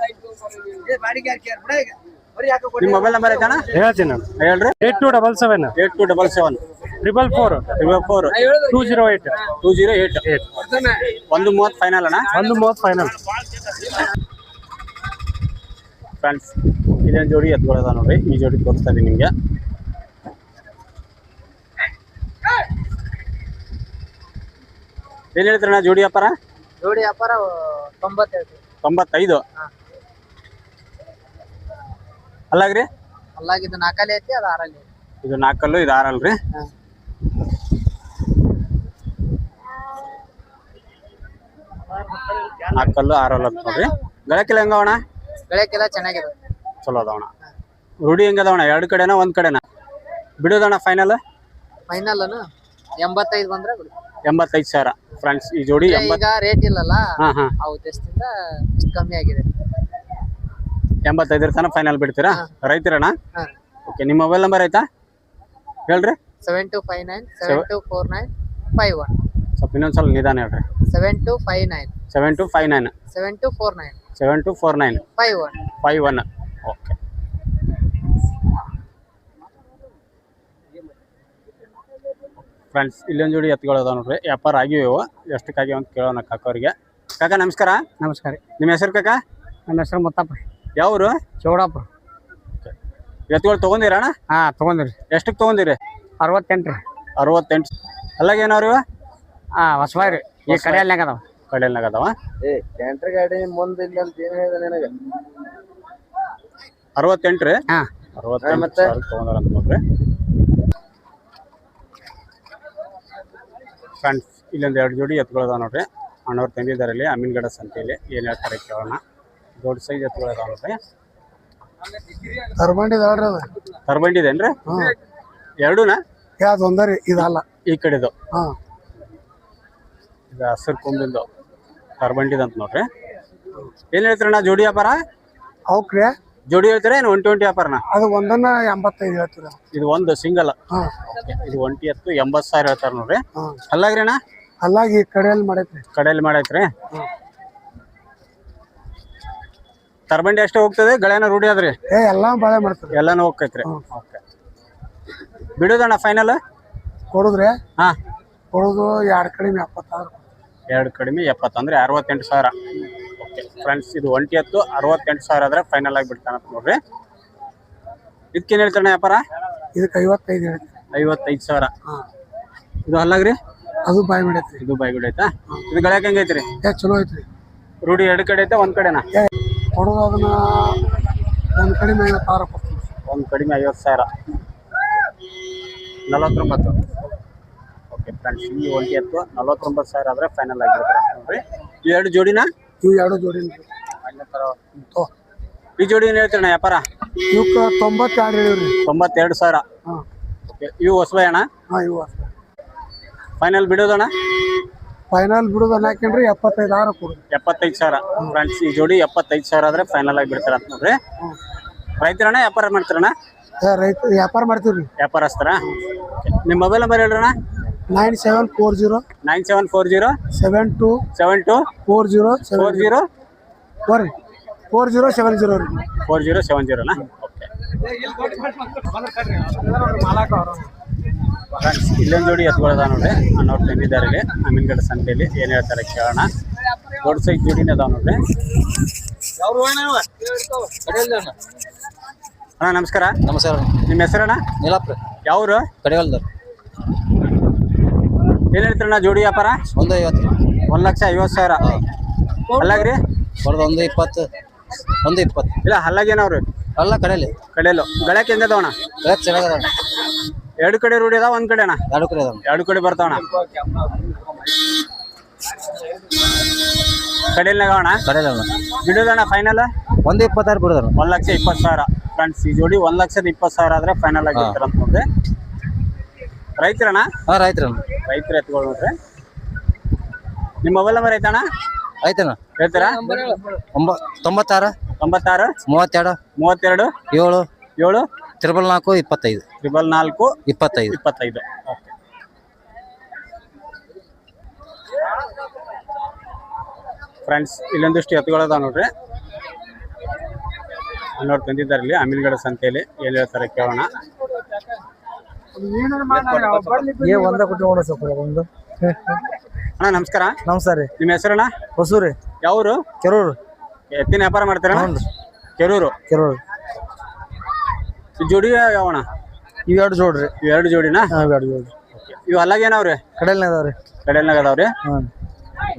ನಿಮ್ ಮೊಬೈಲ್ ನಂಬರ್ ಐತಣ್ಣ? ಹೇಳ್ತೀನಿ ನಾನು. ಹೇಳ್ರಿ. Eight two double seven. Eight two double seven. Triple four. Triple four. Two zero eight. Two zero eight. ಒಂದು ಮೂವತ್ತು ಫೈನಲ್ ಅಣ್ಣ? ಒಂದು ಮೂವತ್ತು ಫೈನಲ್ ಫ್ರೆಂಡ್ಸ್ ಇದೇನು ಜೋಡಿ ಎತ್ಕೊಳ್ಳೋದ ನೋಡ್ರಿ. ಈ ಜೋಡಿ ತೋರಿಸ್ತಾ ಇದೀನಿ ನಿಮಗೆ. ಏನ್ ಹೇಳ್ತೀರಣ್ಣ ಜೋಡಿ ವ್ಯಾಪಾರ? ಜೋಡಿ ವ್ಯಾಪಾರ ತೊಂಬತ್ತೈದು. ತೊಂಬತ್ತೈದು? ಅಲ್ಲಾಗ್ರಿ? ಅಲ್ಲಾಗಿದ್ದು ನಾಲ್ಕಲ್ಲಿ ಐತಿ ಅದು ಆರಲ್ಲಿ ಐತಿ. ಇದು ನಾಲ್ಕಲ್ಲು ಇದು ಆರಲ್ರಿ? ಹಾ. ನಾಲ್ಕಲ್ಲು ಆರಲ್ಲು ಅಂತ ನೋಡ್ರಿ. ಗಳಕ್ಕೆಲ್ಲ ಹೆಂಗವಣ ಬೆಳಕಿಲ್ಲ ಚೆನ್ನಾಗಿದೆ. ಚಲೋ ಅದಾವಣ ರೂಢಿ ಹೆಂಗದವಣ ಎರಡು ಕಡೆನ ಒಂದ್ ಕಡೆನ? ಬಿಡೋದಣ್ಣ ಫೈನಲ್ ಫೈನಲ್ ಎಂಬತ್ತೈದು ಬಂದ್ರೆ ಬಿಡು. ಎಂಬತ್ತೈದು ಸಾವಿರ. ಫ್ರೆಂಡ್ಸ್ ಈ ಜೋಡಿ ಎಂಬತ್ ಈಗ ರೇಟ್ ಇಲ್ಲಲ್ಲ ಹಾ ಹಾ. ಆ ಉದ್ದೇಶದಿಂದ ಇಷ್ಟು ಕಮ್ಮಿ ಆಗಿದೆ. ಎಂಬತ್ತೈದರ ತನಕ ಫೈನಲ್ ಬಿಡ್ತೀರಾ? ರೈತರಣ್ಣ? ಓಕೆ ನಿಮ್ಮ ಮೊಬೈಲ್ ನಂಬರ್ ಆಯ್ತಾ? ಹೇಳ್ರಿ. Seven two five nine seven two four nine five one ಸ್ವಲ್ಪ ಇನ್ನೊಂದ್ಸಲ ನಿಧಾನ ಹೇಳ್ರಿ. Seven two five nine seven two five nine seven two four nine seven two four nine five one five one okay friends ಇಲ್ಲೊಂದು ಜೋಡಿ ಎತ್ಕೊಳ್ಳೋದ ನೋಡ್ರಿ. ವ್ಯಾಪಾರ ಆಗಿವೆ ಇವು. ಎಷ್ಟಕ್ಕಾಗಿ ಅಂತ ಕೇಳೋಣ ಕಾಕೋರಿಗೆ ಕಾಕ ನಮಸ್ಕಾರ. ನಮಸ್ಕಾರ ನಿಮ್ಮ ಹೆಸರು ಕಾಕ? ನನ್ನ ಹೆಸರು ಮುತ್ತಪ್ಪ ಯಾವ್ರು? ಚೌಡಪ್ಪ. ಎತ್ಕೊಳ್ ತಗೊಂಡಿರಣ್ಣ ಹಾ ತಗೊಂದಿರಿ ಎಷ್ಟಕ್ಕೆ ತಗೊಂದಿರಿ ಅರವತ್ತೆಂಟು ರೀ ಅರವತ್ತೆಂಟು. ಅಲ್ಲಾಗ ಏನವ್ರಿ ಇವ? ಹಾ ಹೊಸಬಾಯಿ ರೀ ಈ ಕಡೆಯಲ್ನಾಗ ಅದಾವ. ಕಡೆಯಲ್ನಾಗ ಅದಾವ? ಏ ಗಾಡಿ ಮುಂದೆ ಇಲ್ಲ ಅಂತ ಏನು ಹೇಳಿದ ನಿನಗ? ಅರವತ್ತೆಂಟು ರೀ ಹಾ ಅರವತ್ತೆಂಟು ಸಾವಿರ ತಗೊಂಡಾರ ಅಂತ ನೋಡ್ರಿ. ಫ್ರೆಂಡ್ಸ್ ಇಲ್ಲೊಂದು ಎರಡು ಜೋಡಿ ಎತ್ಕೊಳ್ಳೋದಾವ ನೋಡ್ರಿ. ಅಣ್ಣವ್ರು ತಂದಿದ್ದಾರೆ ಇಲ್ಲಿ ಅಮೀನ್ಗಡ ಸಂತೆಯಲ್ಲಿ ಏನು ಹೇಳ್ತಾರೆ ಕೇಳೋಣ. ದೊಡ್ಡ ಸೈಜ್ ಎತ್ಕೊಳ್ಳೋದಾವ ನೋಡ್ರಿ ತರ್ಬಂಡಿದಾಳ್ರಿ ಅದ. ತರ್ಬಂಡಿದೇನ್ರಿ ಎರಡೂನಾ? ಯಾವ್ದು ಒಂದರಿ ಇದಲ್ಲ. ಈ ಕಡೆದು. ಹಾ. ಇದು ಹಸಿರು ಕೊಂಬಿಂದು ತರ್ಬಂಡಿದಂತ ನೋಡ್ರಿ. ಏನು ಹೇಳ್ತೀರಣ್ಣ ಜೋಡಿ ವ್ಯಾಪಾರ? ಅವಕ್ರಿ ಜೋಡಿ ಹೇಳ್ತೀರಾ ಏನು ಒನ್ ಟ್ವೆಂಟಿ ವ್ಯಾಪಾರನ? ಅದು ಒಂದನ್ನ ಎಂಬತ್ತೈದು ಹೇಳ್ತೀರ ಇದು ಒಂದು ಸಿಂಗಲ್ ಹಾ. ಇದು ಒಂಟಿ ಎತ್ತು ಎಂಬತ್ತು ಸಾವಿರ ಹೇಳ್ತಾರೆ ನೋಡ್ರಿ. ಹಾ. ಅಲ್ಲಾಗ್ರಿ ಅಣ್ಣ? ಅಲ್ಲಾಗಿ ಈ ಕಡೆಯಲ್ಲಿ ಮಾಡೈತ್ರಿ. ಕಡೆಯಲ್ಲಿ ಮಾಡೈತ್ರಿ. ತರಬಂಡಿ ಅಷ್ಟೇ ಹೋಗ್ತದೆ ಗಳೆನ ರೂಢಿ ಅದ್ರಿ ಏ ಎಲ್ಲಾ ಬಾಳೆ ಮಾಡ್ತಾರೆ. ಎಲ್ಲಾನು ಹೋಗ್ತೈತ್ರಿ. ಓಕೆ. ಬಿಡೋದಣ್ಣ ಫೈನಲ್ ಕೊಡುದ್ರೆ? ಹಾ. ಕೊಡುದು ಎರಡು ಕಡಿಮೆ ಎಪ್ಪತ್ತಾರು. ಎರಡು ಕಡಿಮೆ ಎಪ್ಪತ್ತು ಅಂದ್ರೆ ಅರವತ್ತೆಂಟು ಸಾವಿರ. ಓಕೆ. ಫ್ರೆಂಡ್ಸ್ ಇದು ಒಂಟಿ ಹತ್ತು ಅರವತ್ತೆಂಟು ಸಾವಿರ ಆದ್ರೆ ಫೈನಲ್ ಆಗಿ ಬಿಡ್ತಾನಂತ ನೋಡ್ರಿ. ಇದಕ್ಕೇನು ಹೇಳ್ತಾನೆ ವ್ಯಾಪಾರ? ಇದಕ್ಕೆ ಐವತ್ತೈದು ಐವತ್ತೈದು ಸಾವಿರ. ಹಾ. ಇದು ಅಲ್ಲಾಗ್ರಿ ಅದು ಬಾಯ್ ಮಾಡೈತ್ರಿ ಇದು ಬಾಯ್ ಬಿಡೈತಾ? ಇದು ಗಳಕ್ಕೆ ಹೆಂಗೈತ್ರಿ? ಏ ಚಲೋ ಐತ್ರಿ. ರೂಢಿ ಎರಡು ಕಡೆ ಐತೆ ಒಂದ್ ಕಡೆನಾ? ಕೊಡುದು ಅದನ್ನ ಒಂದು ಕಡಿಮೆ ಐವತ್ತಾರು ಕೊಡ್ತೀವಿ ಒಂದು ಕಡಿಮೆ ಐವತ್ತು ಸಾವಿರ. ನಲವತ್ತೊಂಬತ್ತು. ಓಕೆ ಫ್ರೆಂಡ್ಸ್ ಈ ಒಂಟಿ ಎತ್ತು ನಲವತ್ತೊಂಬತ್ತು ಸಾವಿರ ಆದರೆ ಫೈನಲ್ ಆಗಿರ್ತಾರೆ ನೋಡ್ರಿ. ಈ ಎರಡು ಜೋಡಿನ ಇವು ಎರಡು ಜೋಡಿ ತೋ. ಈ ಜೋಡಿ ಏನು ಹೇಳ್ತೀರಣ್ಣ ವ್ಯಾಪಾರ? ಇವಕ್ಕೆ ತೊಂಬತ್ತೆರಡು ಹೇಳಿವ್ರಿ. ತೊಂಬತ್ತೆರಡು ಸಾವಿರ. ಹಾಂ. ಓಕೆ ಇವು ಹೊಸಬೈ ಅಣ್ಣ? ಹಾಂ ಇವು ಫೈನಲ್ ಬಿಡೋದಣ್ಣ? ಫೈನಲ್ ಬಿಡುದು ಅನ್ನಕೇನ್ರಿ ಎಪ್ಪತ್ತೈದು ಆರು ಕೊಡು ಎಪ್ಪತ್ತೈದು ಸಾವಿರ. ಫ್ರೆಂಡ್ಸ್ ಈ ಜೋಡಿ ಎಪ್ಪತ್ತೈದು ಸಾವಿರ ಆದ್ರೆ ಫೈನಲ್ ಆಗಿ ಬಿಡ್ತಾರ ಅಂತ ನೋಡ್ರಿ. ರೈತರಣ್ಣ ವ್ಯಾಪಾರ ಮಾಡ್ತಾರಣ್ಣ? ರೈತ ವ್ಯಾಪಾರ ಮಾಡ್ತೀವಿ ವ್ಯಾಪಾರಸ್ತರ ನಿಮ್ಮ mobile number ಹೇಳ್ರಣ್ಣ? Nine seven four zero nine seven four zero seven two seven two four zero four seven zero four four zero seven zero ರೀ. ಫೋರ್ ಜೀರೋ ಸೆವೆನ್ ಜೀರೋನಾ? ಓಕೆ. ಫ್ರೆಂಡ್ಸ್ ಇಲ್ಲೊಂದು ಜೋಡಿ ಎತ್ಕೊಳ್ಳೋದ ನೋಡ್ರಿ. ಅನ್ನೋರು ತಂದಿದ್ದಾರೆ ಇಲ್ಲಿ ಅಮೀನ್ಗಡ ಸಂತೆಯಲ್ಲಿ ಏನು ಹೇಳ್ತಾರೆ ಕೇಳೋಣ. ದೊಡ್ಡ ಸೈಜ್ ಜೋಡಿನೇ ಅದಾವ ನೋಡ್ರಿ. ಅಣ್ಣ ನಮಸ್ಕಾರ. ನಮಸ್ಕಾರ. ನಿಮ್ಮ ಹೆಸರಣ್ಣ? ನೀಲಪ್ಪ ಯಾವ್ರು? ಕಡೆಗಲ್ದರ್ ಏನ್ ಹೇಳ್ತೀರಣ್ಣ ಜೋಡಿ ವ್ಯಾಪಾರ? ಒಂದು ಐವತ್ತು. ಒಂದು ಲಕ್ಷ ಐವತ್ತು ಸಾವಿರ. ಅಲ್ಲಾಗ್ರಿ ಬರೋದು ಒಂದು ಇಪ್ಪತ್ತು ಒಂದು ಇಪ್ಪತ್ತು. ಇಲ್ಲ ಅಲ್ಲಾಗೇನವ್ರಿ ಅಲ್ಲ ಕಡೆಯಲ್ಲಿ ಕಡೆಯಲ್ಲೂ ಗಳಕ್ಕೆ ಹೆಂಗದವಣ ರೇಟ್ ಚೆನ್ನಾಗದ ಎರಡು ಕಡೆ ರೂಢಿ ಅದಾವ ಒಂದ್ ಕಡೆನಾ? ಎರಡು ಕಡೆ ಅದಾವ ಎರಡು ಕಡೆ ಬರ್ತಾವಣ ಕಡೆಯಲ್ನಾಗ ಅಣ್ಣ? ಕಡೆಯಲ್ಲಿ ಬಿಡೋದಣ್ಣ ಫೈನಲ್ ಒಂದು ಇಪ್ಪತ್ತಾರು ಬಿಡೋದಣ್ಣ. ಒಂದ್ ಲಕ್ಷ ಇಪ್ಪತ್ತು ಸಾವಿರ. ಫ್ರೆಂಡ್ಸ್ ಈ ಜೋಡಿ ಒಂದ್ ಲಕ್ಷದ ಇಪ್ಪತ್ತು ಸಾವಿರ ಆದ್ರೆ ಫೈನಲ್ ಆಗಿರ್ತಾರ ಅಂತ ನೋಡ್ರಿ. ರೈತರಣ್ಣ? ಹಾಂ ರೈತರಣ್ಣ. ರೈತರ ಎತ್ಕೊಳ್ ನೋಡ್ರಿ. ನಿಮ್ಮ ಮೊಬೈಲ್ ನಂಬರ್ ಐತಣ್ಣ? ಆಯ್ತಣ್ಣ ಹೇಳ್ತೀರಾ? ಒಂಬ ತೊಂಬತ್ತಾರು ತೊಂಬತ್ತಾರು ಮೂವತ್ತೆರಡು ಮೂವತ್ತೆರಡು ಏಳು ಏಳು ತ್ರಿಬಲ್ ನಾಲ್ಕು ಇಪ್ಪತ್ತೈದು. ತ್ರಿಬಲ್ ನಾಲ್ಕು ಇಪ್ಪತ್ತೈದು. ಇಪ್ಪತ್ತೈದು. ಓಕೆ ಫ್ರೆಂಡ್ಸ್ ಇಲ್ಲೊಂದಿಷ್ಟು ಎತ್ತುಗಳದಾವ ನೋಡ್ರಿ. ನೋಡಿ ತಂದಿದ್ದಾರೆ ಇಲ್ಲಿ ಅಮೀನ್ಗಡ ಸಂತೆಯಲ್ಲಿ ಏನ್ ಹೇಳ್ತಾರೆ ಕೇಳೋಣ. ಏ ಒಂದ ಕೊಟ್ಟು ನೋಡ ಸ್ವಲ್ಪ ಒಂದು. ಅಣ್ಣ ನಮಸ್ಕಾರ. ನಮಸ್ಕಾರ ರೀ. ನಿಮ್ಮ ಹೆಸರಣ್ಣ? ಹೊಸೂರಿ ಯಾವರು? ಕೆರೂರು. ಎತ್ತಿನ ವ್ಯಾಪಾರ ಮಾಡ್ತಾರೆ ಕೆರೂರು. ಕೆರೂರು. ಈ ಜೋಡಿ ಯಾವಣ ಇವ್ ಎರಡು ಜೋಡ್ರಿ. ಇವ್ ಎರಡು ಜೋಡಿನ? ಹಾಂ ಜೋಡ್ರಿ ಇವ್ ಅಲ್ಲಾಗ ಏನವ್ರಿ ಅದಾವ್ರಿ. ಕಡೆಯಲ್ನಾಗ ಅದಾವ್ರಿ? ಹಾಂ.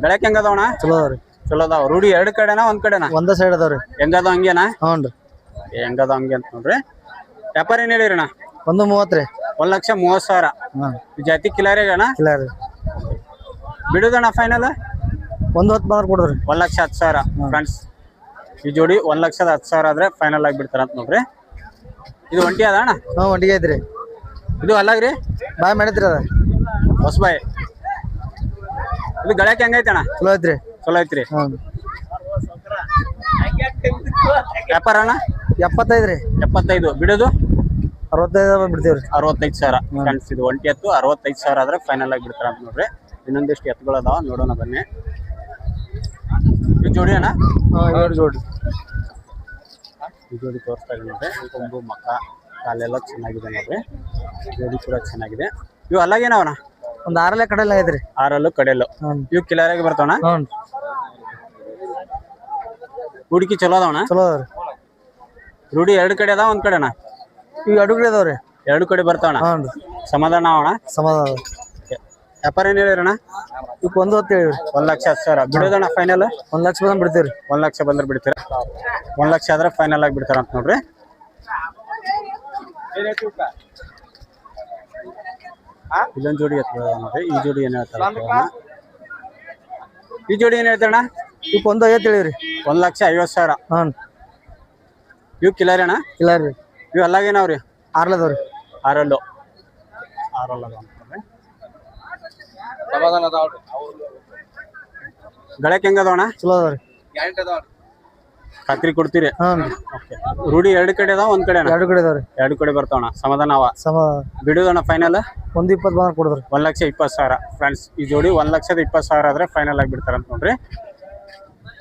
ಬೆಳಕ್ ಹೆಂಗದವಣ ಚಲೋ ಅದಾವ್ರಿ. ಚಲೋ ಅದಾವ. ರೂಢಿ ಎರಡು ಕಡೆನಾ ಒಂದ್ ಕಡೆನಾ? ಒಂದ ಸೈಡ್ ಅದಾವ್ರಿ. ಹೆಂಗದ ಹಂಗೇನಾ? ಹ್ಞೂ ರೀ. ಹೆಂಗದ ಹಂಗೆ ಅಂತ ನೋಡ್ರಿ. ವ್ಯಾಪಾರ ಏನ್ ಹೇಳಿರಣ್ಣ ಒಂದು ಮೂವತ್ತು ರೀ. ಒಂದ್ ಲಕ್ಷ ಮೂವತ್ ಸಾವಿರ. ಹಾಂ. ಜಾತಿ ಕಿಲಾರಿಗಣ ಇಲ್ಲ ರೀ ಬಿಡುದಣ್ಣ ಫೈನಲ್ ಒಂದು ಹೊತ್ತು ಬಂದ್ರೆ ಕೊಡ್ರಿ ಒಂದ್ ಲಕ್ಷ ಹತ್ತು ಸಾವಿರ. ಫ್ರೆಂಡ್ಸ್ ಈ ಜೋಡಿ ಒಂದ್ ಲಕ್ಷದ ಹತ್ತು ಸಾವಿರ ಆದ್ರೆ ಫೈನಲ್ ಆಗಿ ಬಿಡ್ತಾರ ಅಂತ ನೋಡ್ರಿ. ಇದು ಒಂಟಿ ಅದ ಅಣ್ಣ? ಹ್ಞೂ ಒಂಟಿಗೆ ಐತ್ರಿ. ಇದು ಅಲ್ಲಾಗ್ರಿ ಬಾಯ್ ಮಾಡಿದ್ರಿ ಅದ. ಹೊಸಬಾಯಿ ಇದು ಗಳಕ್ಕೆ ಹೆಂಗೈತೆ ಅಣ್ಣ ಚಲೋ ಐತ್ರಿ. ಚಲೋ ಐತ್ರಿ. ಹಾಂ. ವ್ಯಾಪಾರ ಅಣ್ಣ? ಎಪ್ಪತ್ತೈದು ರೀ ಎಪ್ಪತ್ತೈದು. ಬಿಡೋದು? ಅರವತ್ತೈದು ಬಿಡ್ತೀವಿ ರೀ ಅರವತ್ತೈದು ಸಾವಿರ. ಫ್ರೆಂಡ್ಸ್ ಇದು ಒಂಟಿ ಎತ್ತು. ಅರವತ್ತೈದು ಸಾವಿರ ಆದ್ರೆ ಫೈನಲ್ ಆಗಿ ಬಿಡ್ತಾರ ಅಂತ ನೋಡ್ರಿ. ಇನ್ನೊಂದಿಷ್ಟು ಎತ್ತುಗಳು ಅದಾವ ನೋಡೋಣ ಬನ್ನಿ. ಇದು ಜೋಡಿ ಅಣ್ಣ? ಜೋಡಿ. ಜೋಡಿ ತೋರಿಸ್ತಾ ಇದೆ ನೋಡ್ರಿ. ಕೊಂಬು ಮಕ್ಕ ಕಾಲೆಲ್ಲ ಚೆನ್ನಾಗಿದೆ ನೋಡ್ರಿ. ಜೋಡಿ ಕೂಡ ಚೆನ್ನಾಗಿದೆ. ಇವು ಅಲ್ಲಾಗೇನವನ ಒಂದು ಆರಲ್ಲೇ ಕಡೆಲ್ಲ ಇದ್ರಿ ಆರಲ್ಲು ಕಡೆಯಲ್ಲು ಇವು ಕಿಲಾರಾಗಿ ಬರ್ತಾವಣ ಹುಡುಕಿ ಚಲೋ ಅದಾವಣ ಚಲೋ ಅದಾವ್ರಿ. ರೂಢಿ ಎರಡು ಕಡೆ ಅದಾವ ಒಂದ್ ಕಡೆನಾ? ಇವು ಎರಡು ಕಡೆ ಅದಾವ್ರಿ. ಎರಡು ಕಡೆ ಬರ್ತಾವಣ ಸಮಾಧಾನ ಅವಣ ಸಮಾಧಾನ ವ್ಯಾಪಾರ ಏನ್ ಹೇಳಿರಣ್ಣ ಇವಕ್ಕೆ ಒಂದು ಹೊತ್ತು ಹೇಳಿವ್ರಿ ಒಂದ್ ಲಕ್ಷ ಹತ್ತು ಸಾವಿರ. ಬಿಡೋದಣ್ಣ ಫೈನಲ್ ಒಂದ್ ಲಕ್ಷ ಬಂದ್ ಬಿಡ್ತೀವಿ ರೀ ಒಂದ್ ಲಕ್ಷ ಬಂದ್ರೆ ಬಿಡ್ತೀರ? ಒಂದ್ ಲಕ್ಷ ಆದ್ರೆ ಫೈನಲ್ ಆಗಿ ಬಿಡ್ತಾರ ಅಂತ ನೋಡ್ರಿ. ಇಲ್ಲೊಂದ್ ಜೋಡಿ ಎತ್ಕೊಳ್ಳೋದ ನೋಡ್ರಿ? ಈ ಜೋಡಿ ಏನ್ ಹೇಳ್ತಾರ. ಈ ಜೋಡಿ ಏನ್ ಹೇಳ್ತಾರಣ ಇಪ್ಪ ಒಂದು ಐವತ್ ಹೇಳಿವ್ರಿ ಒಂದ್ ಲಕ್ಷ ಐವತ್ ಸಾವಿರ. ಹ್ಮ್. ಇವ್ ಕಿಲಾರಿ ಅಣ್ಣ ಕಿಲಾರಿ ಇವ್ ಅಲ್ಲಾಗೇನವ್ರಿ? ಆರ್ಲದವ್ರಿ ಆರಲ್ಲೋ. ಆರಲ್ಲು ಚಲೋ ಅದಾವ್ರಿ. ಖಾತ್ರಿ ಕೊಡ್ತೀರಿ? ಹ್ಞೂ ರೀ. ಓಕೆ. ರೂಢಿ ಎರಡು ಕಡೆ ಅದಾವ ಒಂದ್ ಕಡೆ ಎರಡು ಕಡೆ ಅದಾವ್ರಿ. ಎರಡು ಕಡೆ ಬರ್ತಾವಣ ಸಮಾಧಾನ ಅವ? ಸಮ ಬಿಡುದಣ್ಣ ಫೈನಲ್ ಒಂದ್ ಇಪ್ಪತ್ ಬಂದ್ರೆ ಕೊಡಿದ್ರಿ. ಒಂದ್ ಲಕ್ಷ ಇಪ್ಪತ್ತು ಸಾವಿರ. ಫ್ರೆಂಡ್ಸ್ ಈ ಜೋಡಿ ಒಂದ್ ಲಕ್ಷದ ಇಪ್ಪತ್ತು ಸಾವಿರ ಆದ್ರೆ ಫೈನಲ್ ಆಗಿ ಬಿಡ್ತಾರ ಅಂತ ನೋಡ್ರಿ.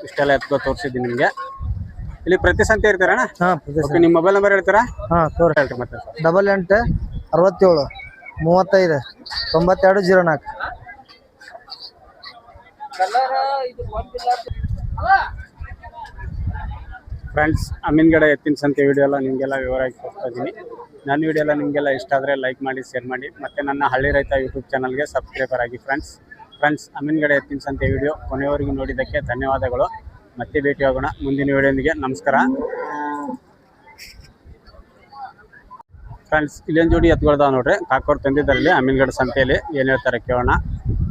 ಇಷ್ಟೆಲ್ಲ ಎತ್ಕೊ ತೋರಿಸಿದ್ದೀನಿ ನಿಮ್ಗೆ. ಇಲ್ಲಿ ಪ್ರತಿ ಸಂತೆ ಇರ್ತಾರಣ್ಣ? ಹಾಂ ಓಕೆ ನಿಮ್ಮ ಮೊಬೈಲ್ ನಂಬರ್ ಹೇಳ್ತೀರಾ? ಹಾಂ ತೋರಿ. ಹೇಳ್ರಿ ಮತ್ತೆ. ಡಬಲ್ ಎಂಟು ಅರವತ್ತೇಳು ಮೂವತ್ತೈದು ತೊಂಬತ್ತೆರಡು ಜೀರೋ ನಾಲ್ಕು. ಫ್ರೆಂಡ್ಸ್ ಅಮೀನ್ಗಡೆ ಎತ್ತಿನ ಸಂತೆ ವಿಡಿಯೋ ಎಲ್ಲ ನಿಮಗೆಲ್ಲ ವಿವರವಾಗಿ ಕೊಡ್ತಾ ಇದ್ದೀನಿ ನನ್ನ ವಿಡಿಯೋ ಎಲ್ಲ ನಿಮಗೆಲ್ಲ ಇಷ್ಟ ಆದರೆ ಲೈಕ್ ಮಾಡಿ ಶೇರ್ ಮಾಡಿ. ಮತ್ತು ನನ್ನ ಹಳ್ಳಿ ರೈತ ಯೂಟ್ಯೂಬ್ ಚಾನಲ್ಗೆ ಸಬ್ಸ್ಕ್ರೈಬರ್ ಆಗಿ ಫ್ರೆಂಡ್ಸ್ ಫ್ರೆಂಡ್ಸ್ ಅಮೀನ್ಗಡೆ ಎತ್ತಿನ ಸಂತೆ ವಿಡಿಯೋ ಕೊನೆಯವರೆಗೂ ನೋಡಿದ್ದಕ್ಕೆ ಧನ್ಯವಾದಗಳು. ಮತ್ತೆ ಭೇಟಿಯಾಗೋಣ ಮುಂದಿನ ವಿಡಿಯೋನಿಗೆ ನಮಸ್ಕಾರ. ಫ್ರೆಂಡ್ಸ್ ಇಲ್ಲೊಂದು ಜೋಡಿ ಎತ್ಕೊಳ್ದಾವ ನೋಡ್ರಿ. ಕಾಕೋರ್ ತಂದಿದ್ದಾರಲ್ಲಿ ಅಮೀನ್ಗಡ ಸಂತೆಯಲ್ಲಿ ಏನ್ ಹೇಳ್ತಾರೆ ಕೇಳೋಣ.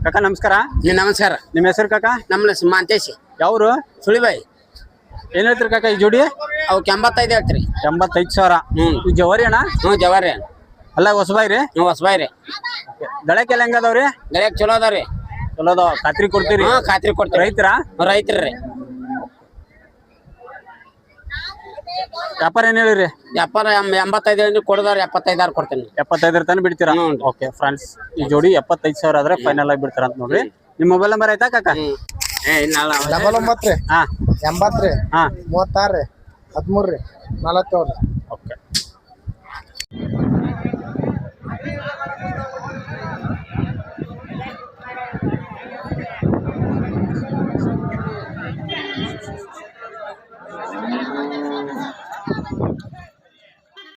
ಕಾಕ ನಮಸ್ಕಾರ. ನೀ ನಮಸ್ಕಾರ. ನಿಮ್ಮ ಹೆಸರು ಕಾಕ? ನಮ್ಮ ಮಾಂತೇಶಿ. ಯಾವ್ರು? ಸುಳಿಬಾಯಿ. ಏನ್ ಹೇಳ್ತೀರಿ ಕಾಕ ಈ ಜೋಡಿ? ಅವಕ್ಕೆ ಎಂಬತ್ತೈದು ಹೇಳ್ತೀರಿ. ಎಂಬತ್ತೈದು ಸಾವಿರ. ಹ್ಮ್. ಜವರಿ ಅಣ್ಣ? ಹ್ಞೂ ಜವಾರಿ ಅಲ್ಲ ಹೊಸಬಾಯಿ ರೀ ಹ್ಞೂ ಹೊಸಬಾಯಿ ರೀ ದಳಕ್ಕೆಲ್ಲ ಹೆಂಗದವ್ರಿ ಗರಿಯಾಗ ಚಲೋ ಅದಾವ್ರಿ. ಚಲೋ ಅದಾವ. ಖಾತ್ರಿ ಕೊಡ್ತೀರಿ? ಹ್ಞೂ ಖಾತ್ರಿ ಕೊಡ್ತೀರಿ. ರೈತರ? ರೈತರು ರೀ ವ್ಯಾಪಾರ ಏನ್ ಹೇಳಿರಿ? ವ್ಯಾಪಾರ ಎಂಬತ್ತೈದು ಅಂದ್ರೆ ಕೊಡದಾರ ಎಪ್ಪತ್ತೈದಾರು ಕೊಡ್ತೀನಿ. ಎಪ್ಪತ್ತೈದರ ತನಕ ಬಿಡ್ತೀರಾ? ಹ್ಞೂ. ಓಕೆ ಫ್ರೆಂಡ್ಸ್ ಈ ಜೋಡಿ ಎಪ್ಪತ್ತೈದು ಸಾವಿರ ಆದ್ರೆ ಫೈನಲ್ ಆಗಿ ಬಿಡ್ತಾರ ಅಂತ ನೋಡ್ರಿ. ನಿಮ್ ಮೊಬೈಲ್ ನಂಬರ್ ಆಯ್ತಾ ಕಾಕ? ಏ ಇಲ್ಲ ಡಬಲ್ ಒಂಬತ್ತು ರೀ. ಹಾ. ಎಂಬತ್ತು ರೀ. ಹಾ. ಮೂವತ್ತಾರು ರೀ. ಹದಿಮೂರು ರೀ. ನಲವತ್ತೇಳು ಓಕೆ